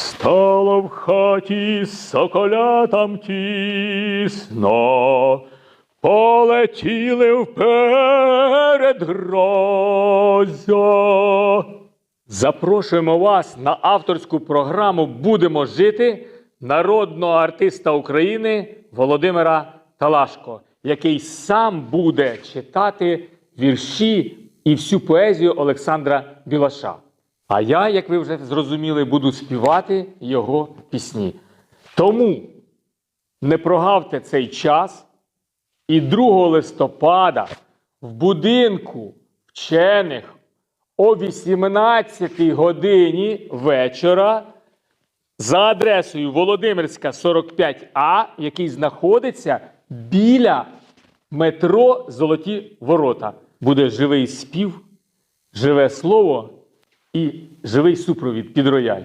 Стало в хаті соколятам тісно, полетіли вперед грозя. Запрошуємо вас на авторську програму Будемо жити народного артиста України Володимира Талашко, який сам буде читати вірші і всю поезію Олександра Білаша. А я, як ви вже зрозуміли, буду співати його пісні. Тому не прогавте цей час. І 2 листопада в будинку вчених о 18 годині вечора за адресою Володимирська 45А, який знаходиться біля метро Золоті Ворота. Буде живий спів, живе слово і живий супровід під рояль.